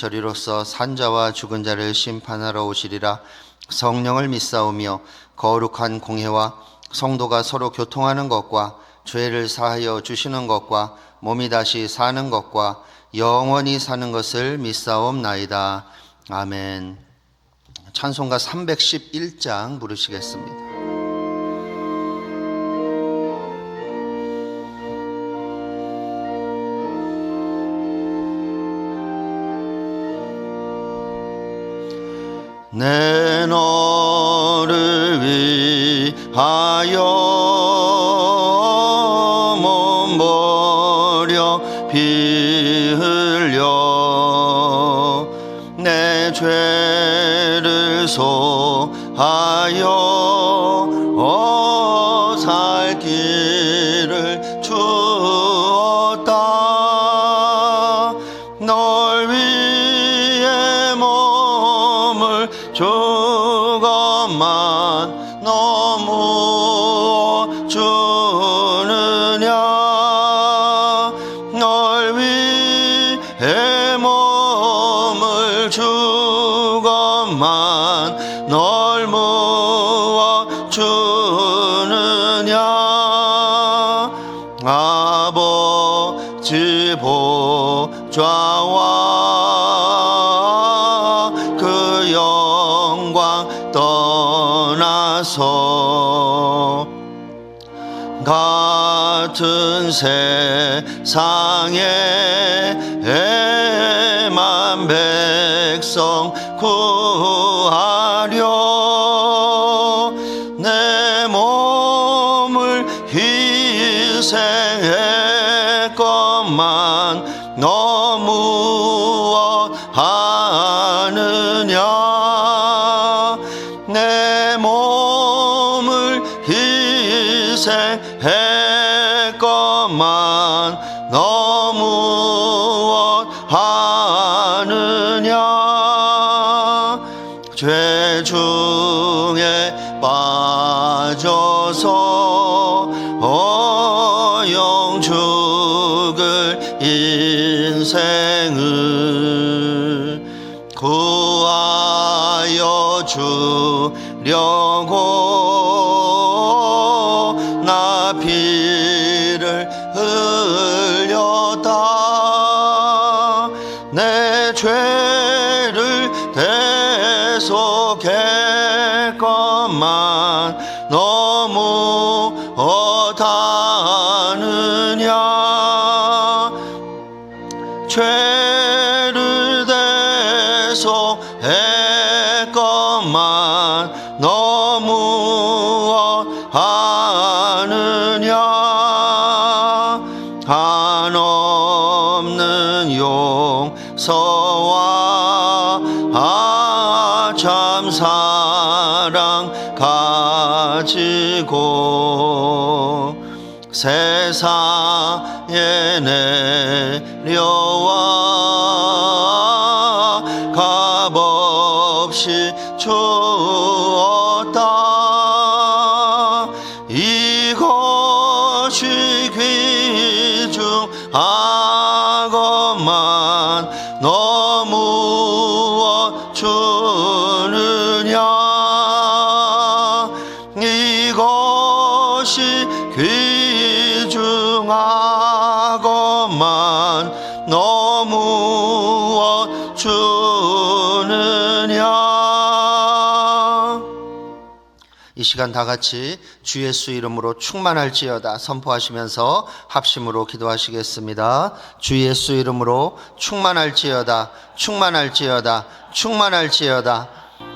저리로서 산자와 죽은 자를 심판하러 오시리라. 성령을 믿사오며 거룩한 공회와 성도가 서로 교통하는 것과 죄를 사하여 주시는 것과 몸이 다시 사는 것과 영원히 사는 것을 믿사옵나이다. 아멘. 찬송가 311장 부르시겠습니다. 내 너를 위하여 몸 버려 피 흘려 내 죄를 소하여 같은 세상에 애만 백성 구하 구하여 주려고 세상에 내려와 시간 다 같이 주 예수 이름으로 충만할지어다 선포하시면서 합심으로 기도하시겠습니다. 주 예수 이름으로 충만할지어다 충만할지어다 충만할지어다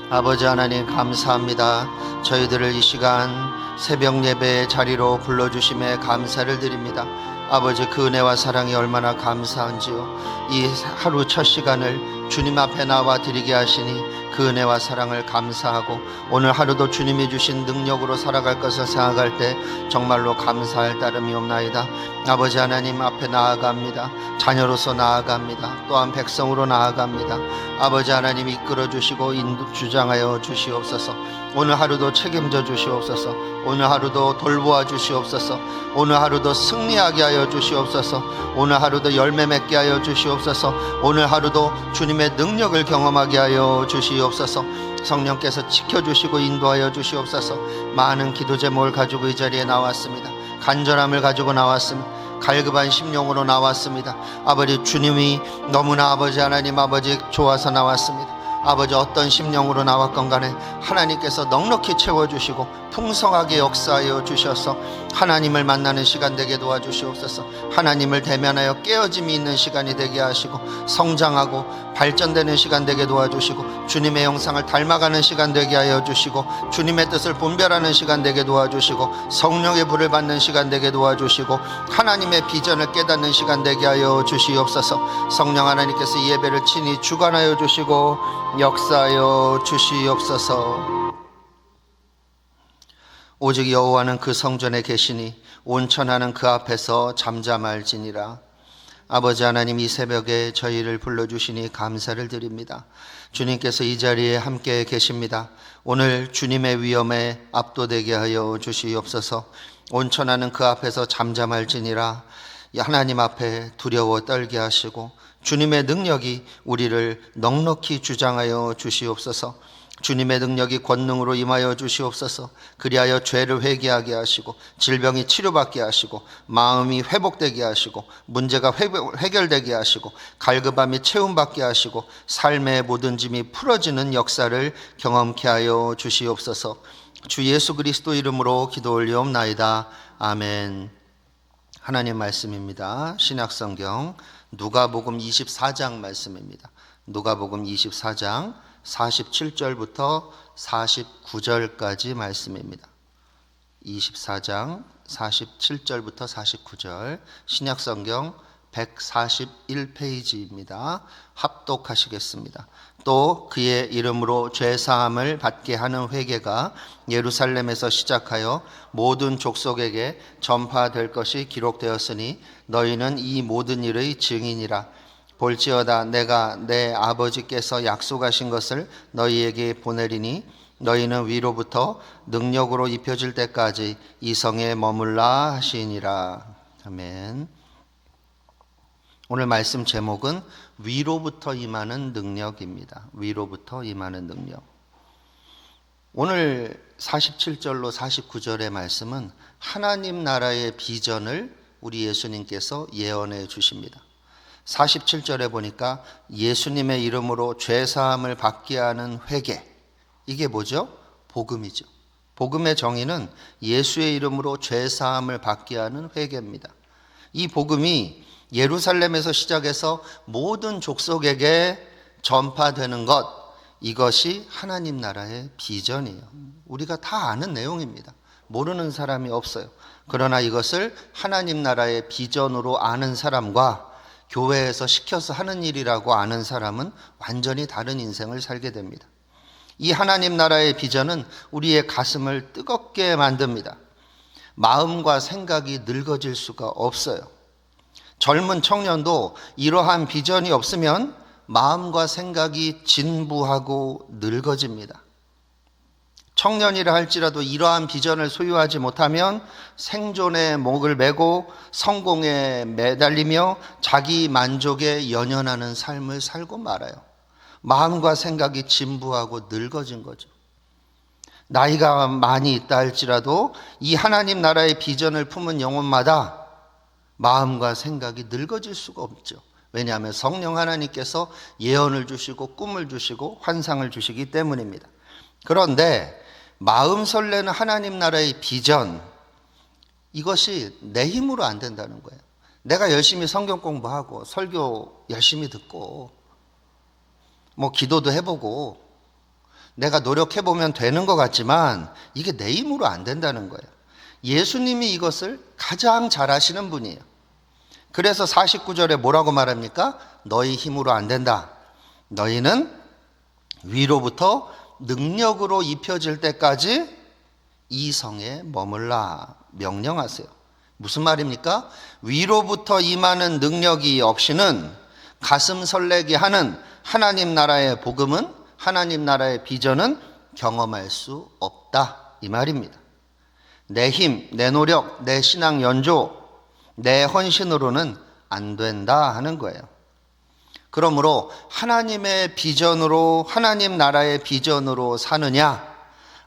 아버지 하나님 감사합니다. 저희들을 이 시간 새벽 예배 자리로 불러주심에 감사를 드립니다. 아버지 그 은혜와 사랑이 얼마나 감사한지요. 이 하루 첫 시간을 주님 앞에 나와 드리게 하시니 그 은혜와 사랑을 감사하고 오늘 하루도 주님이 주신 능력으로 살아갈 것을 생각할 때 정말로 감사할 따름이 없나이다. 아버지 하나님 앞에 나아갑니다. 자녀로서 나아갑니다. 또한 백성으로 나아갑니다. 아버지 하나님 이끌어 주시고 인도 주장하여 주시옵소서. 오늘 하루도 책임져 주시옵소서. 오늘 하루도 돌보아 주시옵소서. 오늘 하루도 승리하게 하여 주시옵소서. 오늘 하루도 열매 맺게 하여 주시옵소서. 오늘 하루도 주님의 능력을 경험하게 하여 주시옵소서. 성령께서 지켜주시고 인도하여 주시옵소서. 많은 기도 제목을 가지고 이 자리에 나왔습니다. 간절함을 가지고 나왔습니다. 갈급한 심령으로 나왔습니다. 아버지 주님이 너무나 아버지 하나님 아버지 좋아서 나왔습니다. 아버지 어떤 심령으로 나왔건 간에 하나님께서 넉넉히 채워주시고 풍성하게 역사하여 주셔서 하나님을 만나는 시간 되게 도와주시옵소서. 하나님을 대면하여 깨어짐이 있는 시간이 되게 하시고 성장하고 발전되는 시간 되게 도와주시고 주님의 영상을 닮아가는 시간 되게 하여 주시고 주님의 뜻을 분별하는 시간 되게 도와주시고 성령의 불을 받는 시간 되게 도와주시고 하나님의 비전을 깨닫는 시간 되게 하여 주시옵소서. 성령 하나님께서 이 예배를 친히 주관하여 주시고 역사하여 주시옵소서 오직 여호와는 그 성전에 계시니 온천하는 그 앞에서 잠잠할지니라 아버지 하나님 이 새벽에 저희를 불러주시니 감사를 드립니다. 주님께서 이 자리에 함께 계십니다. 오늘 주님의 위엄에 압도되게 하여 주시옵소서 온천하는 그 앞에서 잠잠할지니라 하나님 앞에 두려워 떨게 하시고 주님의 능력이 우리를 넉넉히 주장하여 주시옵소서 주님의 능력이 권능으로 임하여 주시옵소서. 그리하여 죄를 회개하게 하시고 질병이 치료받게 하시고 마음이 회복되게 하시고 문제가 해결되게 하시고 갈급함이 채움받게 하시고 삶의 모든 짐이 풀어지는 역사를 경험케 하여 주시옵소서. 주 예수 그리스도 이름으로 기도 올리옵나이다. 아멘. 하나님 말씀입니다. 신약성경 누가복음 24장 말씀입니다. 누가복음 24장 47절부터 49절까지 말씀입니다. 24장 47절부터 49절 신약성경 141페이지입니다. 합독하시겠습니다. 또 그의 이름으로 죄 사함을 받게 하는 회개가 예루살렘에서 시작하여 모든 족속에게 전파될 것이 기록되었으니 너희는 이 모든 일의 증인이라 볼지어다 내가 내 아버지께서 약속하신 것을 너희에게 보내리니 너희는 위로부터 능력으로 입혀질 때까지 이 성에 머물라 하시니라 아멘. 오늘 말씀 제목은 위로부터 임하는 능력입니다. 위로부터 임하는 능력. 오늘 47절로 49절의 말씀은 하나님 나라의 비전을 우리 예수님께서 예언해 주십니다. 47절에 보니까 예수님의 이름으로 죄 사함을 받게 하는 회개. 이게 뭐죠? 복음이죠. 복음의 정의는 예수의 이름으로 죄 사함을 받게 하는 회개입니다. 이 복음이 예루살렘에서 시작해서 모든 족속에게 전파되는 것 이것이 하나님 나라의 비전이에요. 우리가 다 아는 내용입니다. 모르는 사람이 없어요. 그러나 이것을 하나님 나라의 비전으로 아는 사람과 교회에서 시켜서 하는 일이라고 아는 사람은 완전히 다른 인생을 살게 됩니다. 이 하나님 나라의 비전은 우리의 가슴을 뜨겁게 만듭니다. 마음과 생각이 늙어질 수가 없어요. 젊은 청년도 이러한 비전이 없으면 마음과 생각이 진부하고 늙어집니다. 청년이라 할지라도 이러한 비전을 소유하지 못하면 생존의 목을 메고 성공에 매달리며 자기 만족에 연연하는 삶을 살고 말아요. 마음과 생각이 진부하고 늙어진 거죠. 나이가 많이 있다 할지라도 이 하나님 나라의 비전을 품은 영혼마다 마음과 생각이 늙어질 수가 없죠. 왜냐하면 성령 하나님께서 예언을 주시고 꿈을 주시고 환상을 주시기 때문입니다. 그런데 마음 설레는 하나님 나라의 비전 이것이 내 힘으로 안 된다는 거예요. 내가 열심히 성경 공부하고 설교 열심히 듣고 뭐 기도도 해보고 내가 노력해보면 되는 것 같지만 이게 내 힘으로 안 된다는 거예요. 예수님이 이것을 가장 잘 아시는 분이에요. 그래서 49절에 뭐라고 말합니까? 너희 힘으로 안 된다. 너희는 위로부터 능력으로 입혀질 때까지 이 성에 머물라 명령하세요. 무슨 말입니까? 위로부터 임하는 능력이 없이는 가슴 설레게 하는 하나님 나라의 복음은 하나님 나라의 비전은 경험할 수 없다 이 말입니다. 내 힘, 내 노력, 내 신앙 연조, 내 헌신으로는 안 된다 하는 거예요. 그러므로 하나님의 비전으로 하나님 나라의 비전으로 사느냐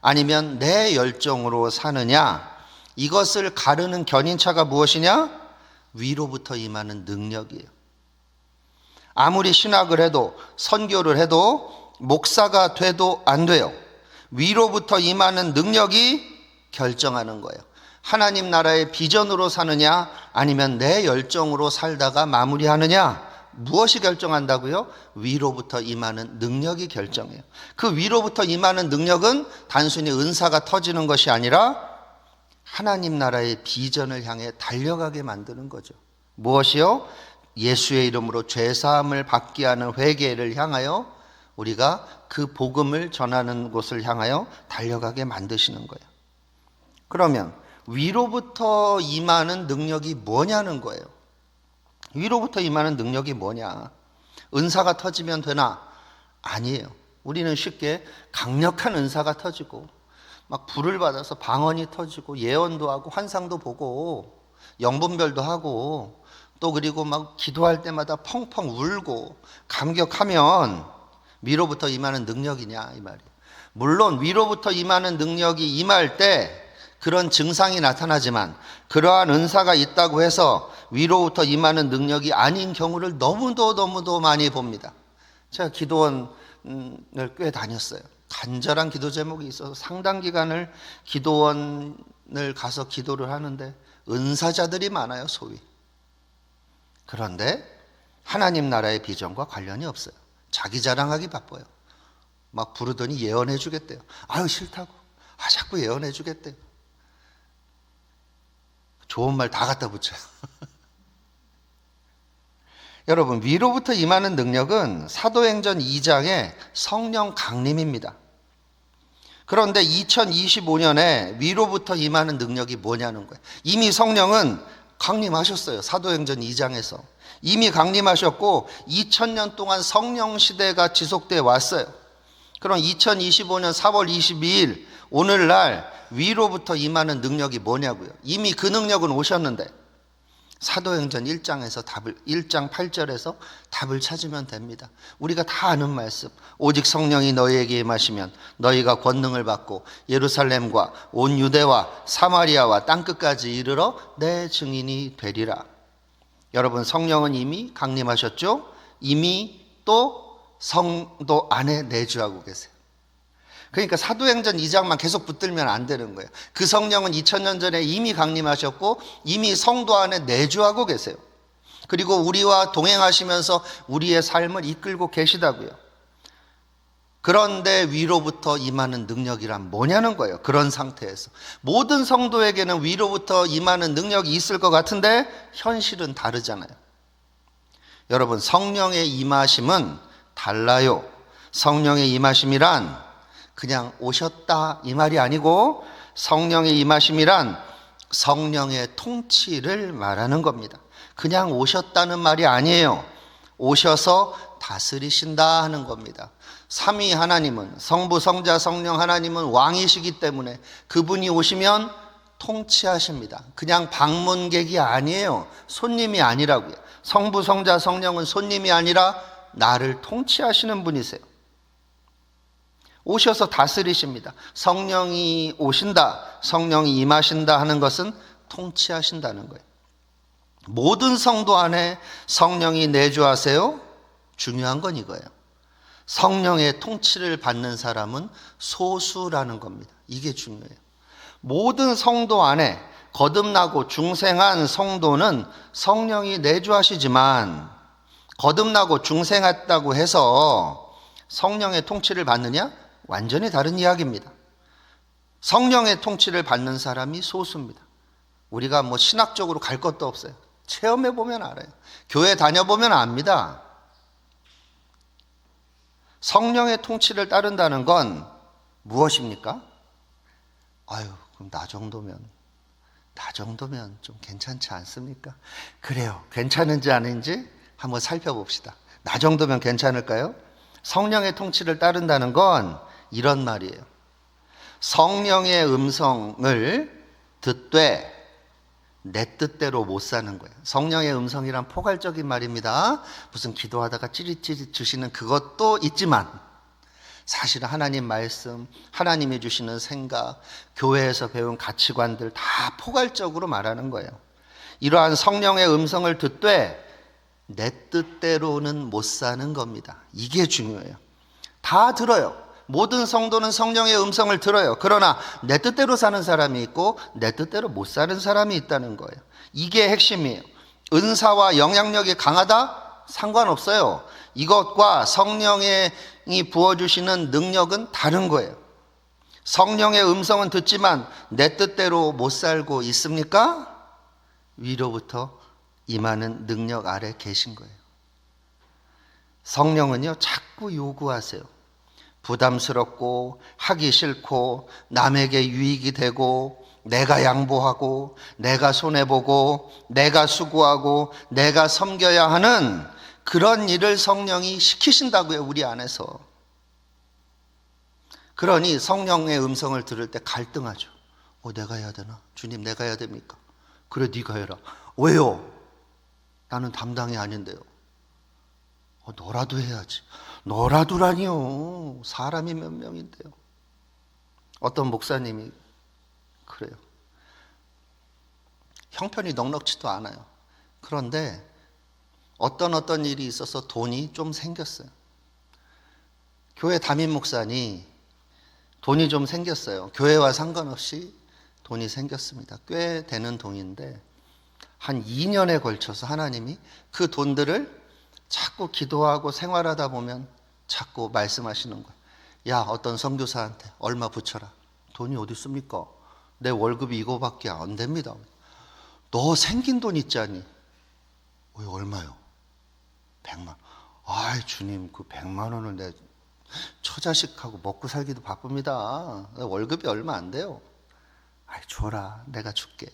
아니면 내 열정으로 사느냐 이것을 가르는 견인차가 무엇이냐? 위로부터 임하는 능력이에요. 아무리 신학을 해도 선교를 해도 목사가 돼도 안 돼요. 위로부터 임하는 능력이 결정하는 거예요. 하나님 나라의 비전으로 사느냐 아니면 내 열정으로 살다가 마무리하느냐 무엇이 결정한다고요? 위로부터 임하는 능력이 결정해요. 그 위로부터 임하는 능력은 단순히 은사가 터지는 것이 아니라 하나님 나라의 비전을 향해 달려가게 만드는 거죠. 무엇이요? 예수의 이름으로 죄 사함을 받게 하는 회개를 향하여 우리가 그 복음을 전하는 곳을 향하여 달려가게 만드시는 거예요. 그러면 위로부터 임하는 능력이 뭐냐는 거예요. 위로부터 임하는 능력이 뭐냐? 은사가 터지면 되나? 아니에요. 우리는 쉽게 강력한 은사가 터지고 막 불을 받아서 방언이 터지고 예언도 하고 환상도 보고 영분별도 하고 또 그리고 막 기도할 때마다 펑펑 울고 감격하면 위로부터 임하는 능력이냐 이 말이에요. 물론 위로부터 임하는 능력이 임할 때 그런 증상이 나타나지만 그러한 은사가 있다고 해서 위로부터 임하는 능력이 아닌 경우를 너무도 너무도 많이 봅니다. 제가 기도원을 꽤 다녔어요. 간절한 기도 제목이 있어서 상당 기간을 기도원을 가서 기도를 하는데 은사자들이 많아요, 소위. 그런데 하나님 나라의 비전과 관련이 없어요. 자기 자랑하기 바빠요. 막 부르더니 예언해 주겠대요. 아유, 싫다고. 아, 자꾸 예언해 주겠대요. 좋은 말 다 갖다 붙여요. 여러분, 위로부터 임하는 능력은 사도행전 2장의 성령 강림입니다. 그런데 2025년에 위로부터 임하는 능력이 뭐냐는 거예요. 이미 성령은 강림하셨어요. 사도행전 2장에서. 이미 강림하셨고 2000년 동안 성령 시대가 지속돼 왔어요. 그럼 2025년 4월 22일 오늘날 위로부터 임하는 능력이 뭐냐고요. 이미 그 능력은 오셨는데 사도행전 1장에서 답을 1장 8절에서 답을 찾으면 됩니다. 우리가 다 아는 말씀. 오직 성령이 너희에게 임하시면 너희가 권능을 받고 예루살렘과 온 유대와 사마리아와 땅 끝까지 이르러 내 증인이 되리라. 여러분 성령은 이미 강림하셨죠? 이미 또 성도 안에 내주하고 계세요. 그러니까 사도행전 2장만 계속 붙들면 안 되는 거예요. 그 성령은 2000년 전에 이미 강림하셨고 이미 성도 안에 내주하고 계세요. 그리고 우리와 동행하시면서 우리의 삶을 이끌고 계시다고요. 그런데 위로부터 임하는 능력이란 뭐냐는 거예요. 그런 상태에서. 모든 성도에게는 위로부터 임하는 능력이 있을 것 같은데 현실은 다르잖아요. 여러분, 성령의 임하심은 달라요. 성령의 임하심이란 그냥 오셨다 이 말이 아니고 성령의 임하심이란 성령의 통치를 말하는 겁니다. 그냥 오셨다는 말이 아니에요. 오셔서 다스리신다 하는 겁니다. 삼위 하나님은 성부 성자 성령 하나님은 왕이시기 때문에 그분이 오시면 통치하십니다. 그냥 방문객이 아니에요. 손님이 아니라고요. 성부 성자 성령은 손님이 아니라 나를 통치하시는 분이세요. 오셔서 다스리십니다. 성령이 오신다, 성령이 임하신다 하는 것은 통치하신다는 거예요. 모든 성도 안에 성령이 내주하세요. 중요한 건 이거예요. 성령의 통치를 받는 사람은 소수라는 겁니다. 이게 중요해요. 모든 성도 안에 거듭나고 중생한 성도는 성령이 내주하시지만 거듭나고 중생했다고 해서 성령의 통치를 받느냐? 완전히 다른 이야기입니다. 성령의 통치를 받는 사람이 소수입니다. 우리가 뭐 신학적으로 갈 것도 없어요. 체험해 보면 알아요. 교회 다녀보면 압니다. 성령의 통치를 따른다는 건 무엇입니까? 아유, 그럼 나 정도면, 나 정도면 좀 괜찮지 않습니까? 그래요. 괜찮은지 아닌지 한번 살펴봅시다. 나 정도면 괜찮을까요? 성령의 통치를 따른다는 건 이런 말이에요. 성령의 음성을 듣되 내 뜻대로 못 사는 거예요. 성령의 음성이란 포괄적인 말입니다. 무슨 기도하다가 찌릿찌릿 주시는 그것도 있지만 사실은 하나님 말씀, 하나님이 주시는 생각, 교회에서 배운 가치관들 다 포괄적으로 말하는 거예요. 이러한 성령의 음성을 듣되 내 뜻대로는 못 사는 겁니다. 이게 중요해요. 다 들어요. 모든 성도는 성령의 음성을 들어요. 그러나 내 뜻대로 사는 사람이 있고 내 뜻대로 못 사는 사람이 있다는 거예요. 이게 핵심이에요. 은사와 영향력이 강하다? 상관없어요. 이것과 성령이 부어주시는 능력은 다른 거예요. 성령의 음성은 듣지만 내 뜻대로 못 살고 있습니까? 위로부터 임하는 능력 아래 계신 거예요. 성령은요, 자꾸 요구하세요. 부담스럽고 하기 싫고 남에게 유익이 되고 내가 양보하고 내가 손해보고 내가 수고하고 내가 섬겨야 하는 그런 일을 성령이 시키신다고요, 우리 안에서. 그러니 성령의 음성을 들을 때 갈등하죠. 어, 내가 해야 되나? 주님, 내가 해야 됩니까? 그래, 네가 해라. 왜요? 나는 담당이 아닌데요. 어, 너라도 해야지. 너라도라니요. 사람이 몇 명인데요. 어떤 목사님이 그래요. 형편이 넉넉지도 않아요. 그런데 어떤 어떤 일이 있어서 돈이 좀 생겼어요. 교회 담임 목사니 돈이 좀 생겼어요. 교회와 상관없이 돈이 생겼습니다. 꽤 되는 돈인데 한 2년에 걸쳐서 하나님이 그 돈들을 자꾸 기도하고 생활하다 보면 자꾸 말씀하시는 거예요. 야, 어떤 선교사한테 얼마 붙여라. 돈이 어디 있습니까? 내 월급이 이거밖에 안 됩니다. 너 생긴 돈 있잖니. 왜 얼마요? 100만. 아이, 주님, 그 100만 원을 내 처자식하고 먹고 살기도 바쁩니다. 월급이 얼마 안 돼요. 아이, 줘라. 내가 줄게.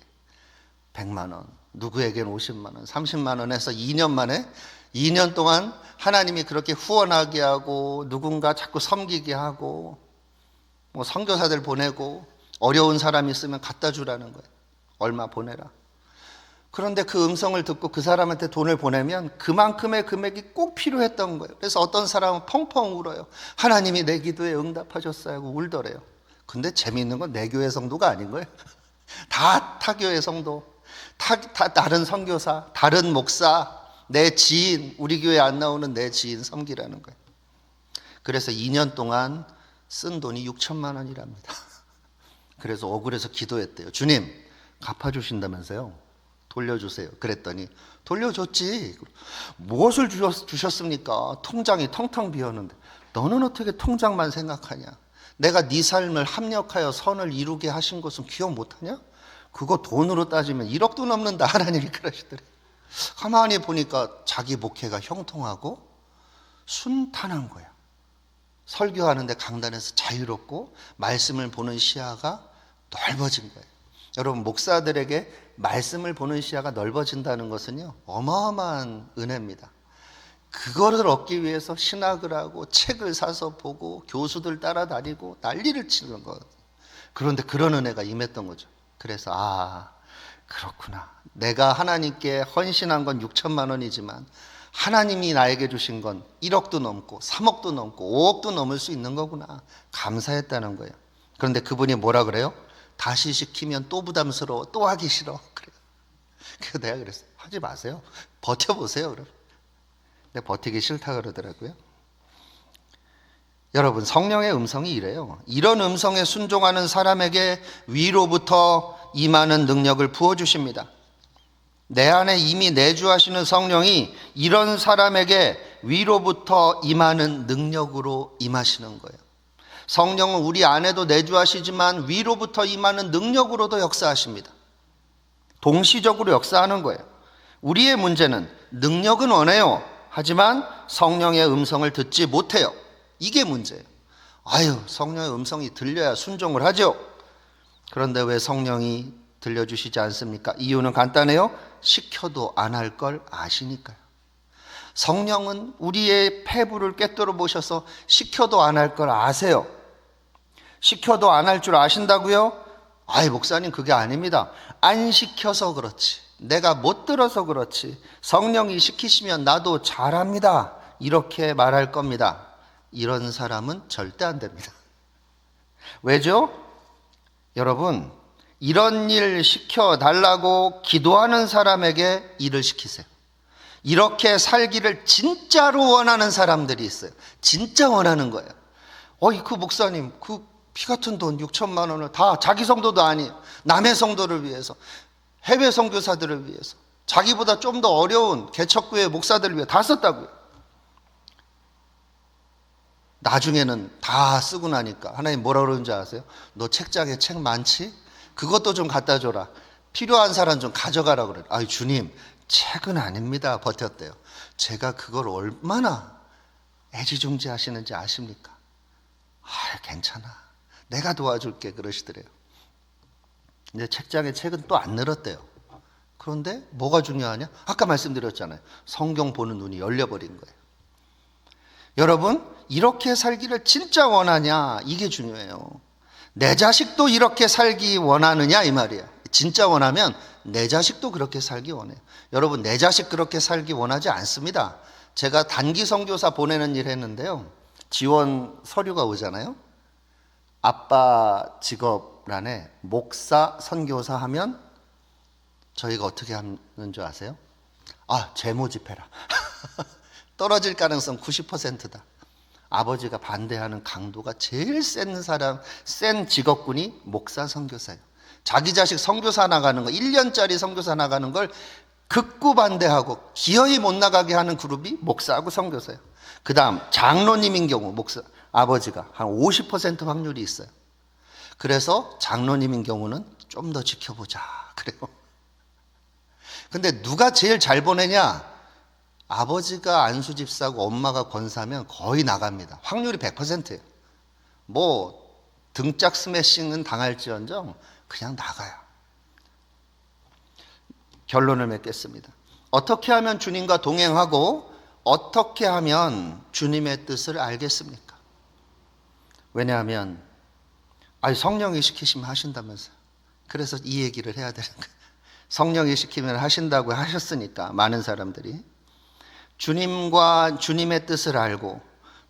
100만 원. 누구에겐 50만 원, 30만 원 해서 2년 만에 2년 동안 하나님이 그렇게 후원하게 하고 누군가 자꾸 섬기게 하고 뭐 선교사들 보내고 어려운 사람 있으면 갖다 주라는 거예요. 얼마 보내라. 그런데 그 음성을 듣고 그 사람한테 돈을 보내면 그만큼의 금액이 꼭 필요했던 거예요. 그래서 어떤 사람은 펑펑 울어요. 하나님이 내 기도에 응답하셨어요 하고 울더래요. 근데 재미있는 건 내 교회 성도가 아닌 거예요. 다 타교회 성도, 타, 타, 다른 선교사, 다른 목사, 내 지인, 우리 교회 안 나오는 내 지인 섬기라는 거예요. 그래서 2년 동안 쓴 돈이 6천만 원이랍니다. 그래서 억울해서 기도했대요. 주님, 갚아주신다면서요? 돌려주세요. 그랬더니 돌려줬지. 무엇을 주셨, 습니까 통장이 텅텅 비었는데 너는 어떻게 통장만 생각하냐? 내가 네 삶을 합력하여 선을 이루게 하신 것은 기억 못하냐? 그거 돈으로 따지면 1억도 넘는다 하나님이 그러시더래. 가만히 보니까 자기 목회가 형통하고 순탄한 거야. 설교하는데 강단에서 자유롭고 말씀을 보는 시야가 넓어진 거예요. 여러분 목사들에게 말씀을 보는 시야가 넓어진다는 것은요 어마어마한 은혜입니다. 그거를 얻기 위해서 신학을 하고 책을 사서 보고 교수들 따라다니고 난리를 치는 거. 그런데 그런 은혜가 임했던 거죠. 그래서 아 그렇구나. 내가 하나님께 헌신한 건 6천만 원이지만 하나님이 나에게 주신 건 1억도 넘고 3억도 넘고 5억도 넘을 수 있는 거구나. 감사했다는 거예요. 그런데 그분이 뭐라 그래요? 다시 시키면 또 부담스러워. 또 하기 싫어. 그래. 그래서 내가 그랬어. 하지 마세요. 버텨보세요. 그럼. 근데 버티기 싫다 그러더라고요. 여러분, 성령의 음성이 이래요. 이런 음성에 순종하는 사람에게 위로부터 임하는 능력을 부어주십니다. 내 안에 이미 내주하시는 성령이 이런 사람에게 위로부터 임하는 능력으로 임하시는 거예요. 성령은 우리 안에도 내주하시지만 위로부터 임하는 능력으로도 역사하십니다. 동시적으로 역사하는 거예요. 우리의 문제는 능력은 원해요. 하지만 성령의 음성을 듣지 못해요. 이게 문제예요. 아유, 성령의 음성이 들려야 순종을 하죠. 그런데 왜 성령이 들려주시지 않습니까? 이유는 간단해요. 시켜도 안 할 걸 아시니까요. 성령은 우리의 폐부를 꿰뚫어 보셔서 시켜도 안 할 걸 아세요. 시켜도 안 할 줄 아신다고요? 아이, 목사님, 그게 아닙니다. 안 시켜서 그렇지. 내가 못 들어서 그렇지. 성령이 시키시면 나도 잘합니다. 이렇게 말할 겁니다. 이런 사람은 절대 안 됩니다. 왜죠? 여러분, 이런 일 시켜달라고 기도하는 사람에게 일을 시키세요. 이렇게 살기를 진짜로 원하는 사람들이 있어요. 진짜 원하는 거예요. 어이, 그 목사님, 그 피 같은 돈 6천만 원을 다 자기 성도도 아니에요. 남의 성도를 위해서, 해외 선교사들을 위해서, 자기보다 좀 더 어려운 개척교회 목사들을 위해 다 썼다고요. 나중에는 다 쓰고 나니까 하나님 뭐라 그러는지 아세요? 너 책장에 책 많지? 그것도 좀 갖다 줘라. 필요한 사람 좀 가져가라 그래. 아이 주님, 책은 아닙니다. 버텼대요. 제가 그걸 얼마나 애지중지 하시는지 아십니까? 아, 괜찮아. 내가 도와줄게 그러시더래요. 이제 책장에 책은 또 안 늘었대요. 그런데 뭐가 중요하냐? 아까 말씀드렸잖아요. 성경 보는 눈이 열려버린 거예요. 여러분, 이렇게 살기를 진짜 원하냐? 이게 중요해요. 내 자식도 이렇게 살기 원하느냐? 이 말이에요. 진짜 원하면 내 자식도 그렇게 살기 원해요. 여러분, 내 자식 그렇게 살기 원하지 않습니다. 제가 단기 선교사 보내는 일 했는데요. 지원 서류가 오잖아요. 아빠 직업란에 목사, 선교사 하면 저희가 어떻게 하는 줄 아세요? 아, 재모집해라. 떨어질 가능성 90%다. 아버지가 반대하는 강도가 제일 센 사람, 센 직업군이 목사, 선교사예요. 자기 자식 선교사 나가는 거, 1년짜리 선교사 나가는 걸 극구 반대하고 기어이 못 나가게 하는 그룹이 목사하고 선교사예요. 그 다음 장로님인 경우 목사, 아버지가 한 50% 확률이 있어요. 그래서 장로님인 경우는 좀 더 지켜보자. 그래요. 근데 누가 제일 잘 보내냐? 아버지가 안수 집사고 엄마가 권사면 거의 나갑니다. 확률이 100%예요. 뭐 등짝 스매싱은 당할지언정 그냥 나가요. 결론을 맺겠습니다. 어떻게 하면 주님과 동행하고 어떻게 하면 주님의 뜻을 알겠습니까? 왜냐하면 아니 성령이 시키시면 하신다면서요. 그래서 이 얘기를 해야 되는 거예요. 성령이 시키면 하신다고 하셨으니까 많은 사람들이 주님과 주님의 뜻을 알고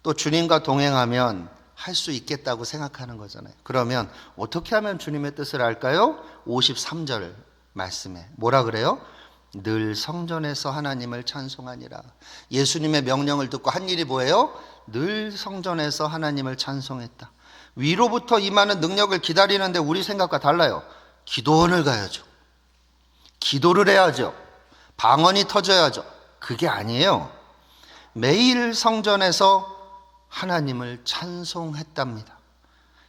또 주님과 동행하면 할 수 있겠다고 생각하는 거잖아요. 그러면 어떻게 하면 주님의 뜻을 알까요? 53절 말씀에 뭐라 그래요? 늘 성전에서 하나님을 찬송하니라. 예수님의 명령을 듣고 한 일이 뭐예요? 늘 성전에서 하나님을 찬송했다. 위로부터 임하는 능력을 기다리는데 우리 생각과 달라요. 기도원을 가야죠. 기도를 해야죠. 방언이 터져야죠. 그게 아니에요. 매일 성전에서 하나님을 찬송했답니다.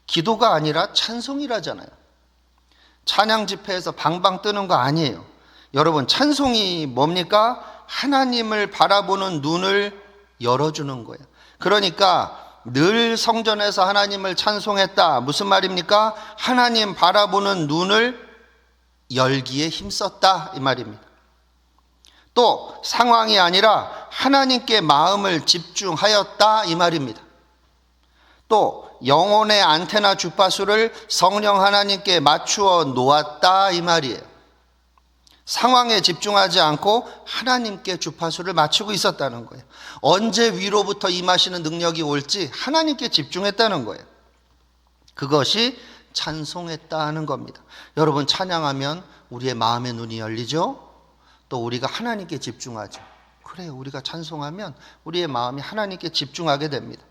기도가 아니라 찬송이라잖아요. 찬양 집회에서 방방 뜨는 거 아니에요. 여러분, 찬송이 뭡니까? 하나님을 바라보는 눈을 열어주는 거예요. 그러니까 늘 성전에서 하나님을 찬송했다. 무슨 말입니까? 하나님 바라보는 눈을 열기에 힘썼다. 이 말입니다. 또 상황이 아니라 하나님께 마음을 집중하였다 이 말입니다. 또 영혼의 안테나 주파수를 성령 하나님께 맞추어 놓았다 이 말이에요. 상황에 집중하지 않고 하나님께 주파수를 맞추고 있었다는 거예요. 언제 위로부터 임하시는 능력이 올지 하나님께 집중했다는 거예요. 그것이 찬송했다는 겁니다. 여러분 찬양하면 우리의 마음의 눈이 열리죠? 또 우리가 하나님께 집중하죠. 그래요. 우리가 찬송하면 우리의 마음이 하나님께 집중하게 됩니다.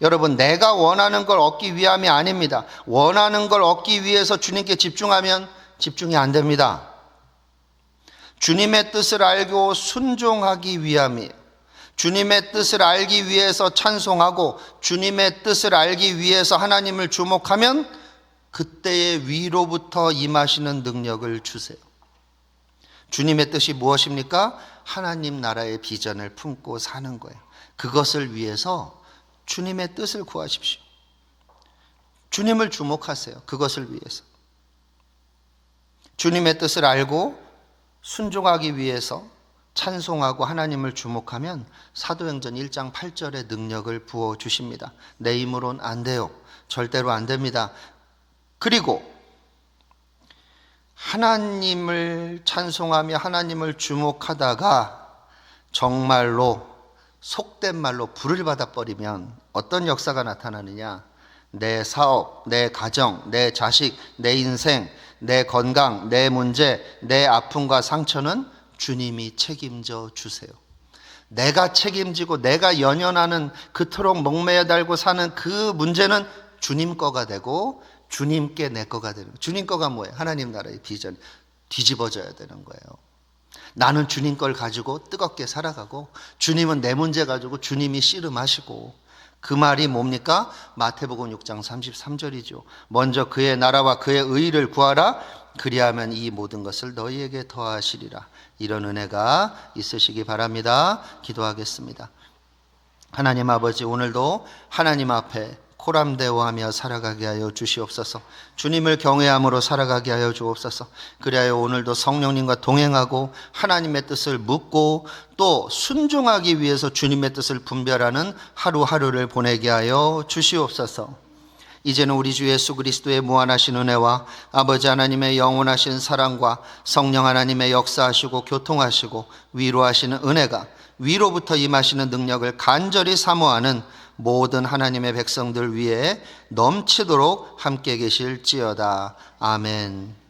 여러분, 내가 원하는 걸 얻기 위함이 아닙니다. 원하는 걸 얻기 위해서 주님께 집중하면 집중이 안 됩니다. 주님의 뜻을 알고 순종하기 위함이에요. 주님의 뜻을 알기 위해서 찬송하고 주님의 뜻을 알기 위해서 하나님을 주목하면 그때의 위로부터 임하시는 능력을 주세요. 주님의 뜻이 무엇입니까? 하나님 나라의 비전을 품고 사는 거예요. 그것을 위해서 주님의 뜻을 구하십시오. 주님을 주목하세요. 그것을 위해서. 주님의 뜻을 알고 순종하기 위해서 찬송하고 하나님을 주목하면 사도행전 1장 8절의 능력을 부어 주십니다. 내 힘으론 안 돼요. 절대로 안 됩니다. 그리고 하나님을 찬송하며 하나님을 주목하다가 정말로 속된 말로 불을 받아 버리면 어떤 역사가 나타나느냐? 내 사업, 내 가정, 내 자식, 내 인생, 내 건강, 내 문제, 내 아픔과 상처는 주님이 책임져 주세요. 내가 책임지고 내가 연연하는 그토록 목매어 달고 사는 그 문제는 주님 거가 되고 주님께 내 거가 되는 거예요. 주님 거가 뭐예요? 하나님 나라의 비전 뒤집어져야 되는 거예요. 나는 주님 걸 가지고 뜨겁게 살아가고 주님은 내 문제 가지고 주님이 씨름하시고 그 말이 뭡니까? 마태복음 6장 33절이죠. 먼저 그의 나라와 그의 의를 구하라. 그리하면 이 모든 것을 너희에게 더하시리라. 이런 은혜가 있으시기 바랍니다. 기도하겠습니다. 하나님 아버지 오늘도 하나님 앞에 코람대오하며 살아가게 하여 주시옵소서. 주님을 경외함으로 살아가게 하여 주옵소서. 그리하여 오늘도 성령님과 동행하고 하나님의 뜻을 묻고 또 순종하기 위해서 주님의 뜻을 분별하는 하루하루를 보내게 하여 주시옵소서. 이제는 우리 주 예수 그리스도의 무한하신 은혜와 아버지 하나님의 영원하신 사랑과 성령 하나님의 역사하시고 교통하시고 위로하시는 은혜가 위로부터 임하시는 능력을 간절히 사모하는 모든 하나님의 백성들 위에 넘치도록 함께 계실지어다. 아멘.